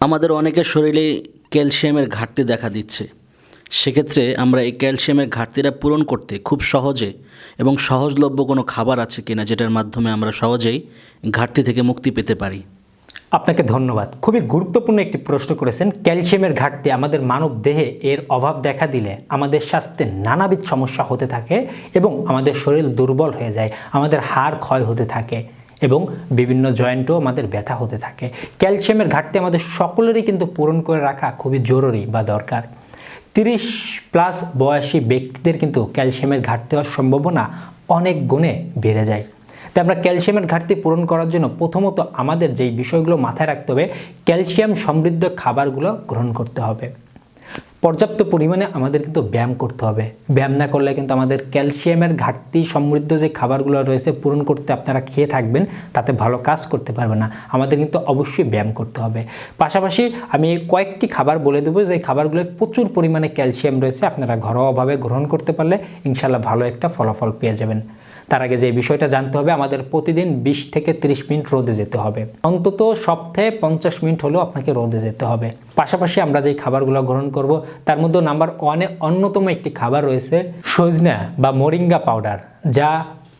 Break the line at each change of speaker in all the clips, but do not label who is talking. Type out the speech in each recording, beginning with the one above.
আমাদের অনেকের শরীরে ক্যালসিয়ামের ঘাটতি দেখা দিচ্ছে। সেক্ষেত্রে আমরা এই ক্যালসিয়ামের ঘাটতিটা পূরণ করতে খুব সহজে এবং সহজলভ্য কোনো খাবার আছে কিনা যেটার মাধ্যমে আমরা সহজেই ঘাটতি থেকে মুক্তি পেতে পারি।
আপনাকে ধন্যবাদ। খুবই গুরুত্বপূর্ণ একটি প্রশ্ন করেছেন, ক্যালসিয়ামের ঘাটতি আমাদের মানব দেহে এর অভাব দেখা দিলে আমাদের স্বাস্থ্যে নানাবিধ সমস্যা হতে থাকে এবং আমাদের শরীর দুর্বল হয়ে যায়, আমাদের হাড় ক্ষয় হতে থাকে। এবং বিভিন্ন জয়েন্টও আমাদের ব্যথা হতে থাকে। ক্যালসিয়ামের ঘাটতি আমাদের সকলেরই কিন্তু পূরণ করে রাখা খুবই জরুরি বা দরকার। তিরিশ প্লাস বয়সী ব্যক্তিদের কিন্তু ক্যালসিয়ামের ঘাটতি হওয়ার সম্ভাবনা অনেক গুণে বেড়ে যায়। তাই আমরা ক্যালসিয়ামের ঘাটতি পূরণ করার জন্য প্রথমত আমাদের যেই বিষয়গুলো মাথায় রাখতে হবে, ক্যালসিয়াম সমৃদ্ধ খাবারগুলো গ্রহণ করতে হবে। পর্যাপ্ত পরিমাণে আমাদের কিন্তু ব্যায়াম করতে হবে। ব্যায়াম না করলে কিন্তু আমাদের ক্যালসিয়ামের ঘাটতি সমৃদ্ধ যে খাবারগুলো রয়েছে পূরণ করতে আপনারা খেয়ে থাকবেন, তাতে ভালো কাজ করতে পারবে না। আমাদের কিন্তু অবশ্যই ব্যায়াম করতে হবে। পাশাপাশি আমি কয়েকটি খাবার বলে দেবো, যে খাবারগুলোয় প্রচুর পরিমাণে ক্যালসিয়াম রয়েছে, আপনারা ঘরোয়াভাবে গ্রহণ করতে পারলে ইনশাল্লাহ ভালো একটা ফলাফল পেয়ে যাবেন। তার আগে যে বিষয়টা জানতে হবে, আমাদের প্রতিদিন বিশ থেকে 30 মিনিট রোদে যেতে হবে। অন্তত সপ্তাহে পঞ্চাশ মিনিট হলেও আপনাকে রোদে যেতে হবে। পাশাপাশি আমরা যে খাবারগুলো গ্রহণ করব, তার মধ্যে নাম্বার ওয়ানে অন্যতম একটি খাবার রয়েছে সজনা বা মোরিঙ্গা পাউডার, যা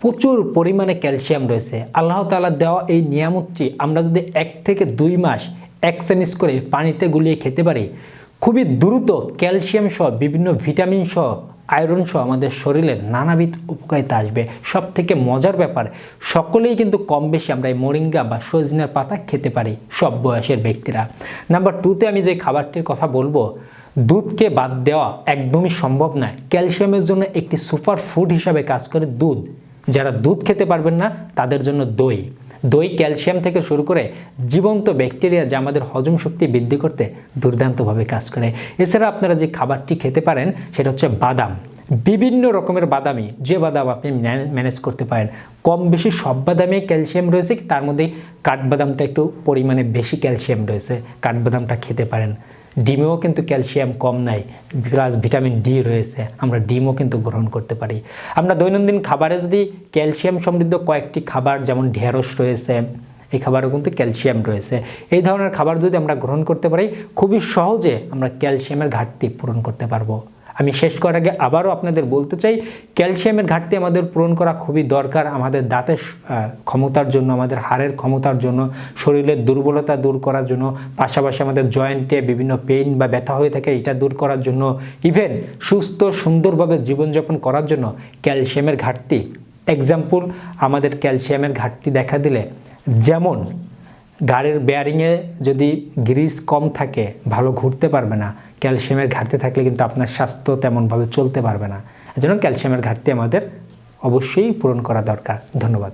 প্রচুর পরিমাণে ক্যালসিয়াম রয়েছে। আল্লাহ তাআলা দেওয়া এই নিয়ামতটি আমরা যদি এক থেকে দুই মাস এক চামিচ করে পানিতে গুলিয়ে খেতে পারি খুবই দ্রুত ক্যালসিয়াম সহ বিভিন্ন ভিটামিন সহ, আয়রন সহ আমাদের শরীরের নানাবিধ উপকারিতা আসবে। সব থেকে মজার ব্যাপার, সকলেই কিন্তু কম বেশি আমরা এই মোরিঙ্গা বা সজনের পাতা খেতে পারি, সব বয়সের ব্যক্তিরা। নাম্বার টুতে আমি যে খাবারটির কথা বলব, দুধকে বাদ দেওয়া একদমই সম্ভব নয়। ক্যালসিয়ামের জন্য একটি সুপার ফুড হিসাবে কাজ করে দুধ। যারা দুধ খেতে পারবেন না, তাদের জন্য দই। দই, ক্যালসিয়াম থেকে শুরু করে জীবন্ত ব্যাকটেরিয়া যা আমাদের হজম শক্তি বৃদ্ধি করতে দুর্দান্তভাবে কাজ করে। এছাড়া আপনারা যে খাবারটি খেতে পারেন, সেটা হচ্ছে বাদাম। বিভিন্ন রকমের বাদামি যে বাদাম আপনি ম্যানেজ করতে পারেন। কম বেশি সব বাদামে ক্যালসিয়াম রয়েছে, তার মধ্যে কাঠবাদামটা একটু পরিমাণে বেশি ক্যালসিয়াম রয়েছে, কাঠবাদামটা খেতে পারেন। ডিমেও কিন্তু ক্যালসিয়াম কম নাই প্লাস ভিটামিন ডি রয়েছে, আমরা ডিমও কিন্তু গ্রহণ করতে পারি। আমরা দৈনন্দিন খাবারে যদি ক্যালসিয়াম সমৃদ্ধ কয়েকটি খাবার, যেমন ঢেঁড়স রয়েছে, এই খাবারও কিন্তু ক্যালসিয়াম রয়েছে। এই ধরনের খাবার যদি আমরা গ্রহণ করতে পারি, খুবই সহজে আমরা ক্যালসিয়ামের ঘাটতি পূরণ করতে পারব। আমি শেষ করার আগে আবারও আপনাদের বলতে চাই, ক্যালসিয়ামের ঘাটতি আমাদের পূরণ করা খুবই দরকার আমাদের দাঁতের ক্ষমতার জন্য, আমাদের হাড়ের ক্ষমতার জন্য, শরীরের দুর্বলতা দূর করার জন্য, পাশাপাশি আমাদের জয়েন্টে বিভিন্ন পেইন বা ব্যথা হয়ে থাকে এটা দূর করার জন্য ইভেন সুস্থ, সুন্দরভাবে জীবনযাপন করার জন্য ক্যালসিয়ামের ঘাটতি। এক্সাম্পল আমাদের ক্যালসিয়ামের ঘাটতি দেখা দিলে, যেমন গাড়ির বেয়ারিংয়ে যদি গ্রিস কম থাকে, ভালো ঘুরতে পারবে না ক্যালসিয়ামের ঘাটতি থাকলে কিন্তু আপনার স্বাস্থ্য তেমনভাবে চলতে পারবে না। এজন্য ক্যালসিয়ামের ঘাটতি আমাদের অবশ্যই পূরণ করা দরকার। ধন্যবাদ।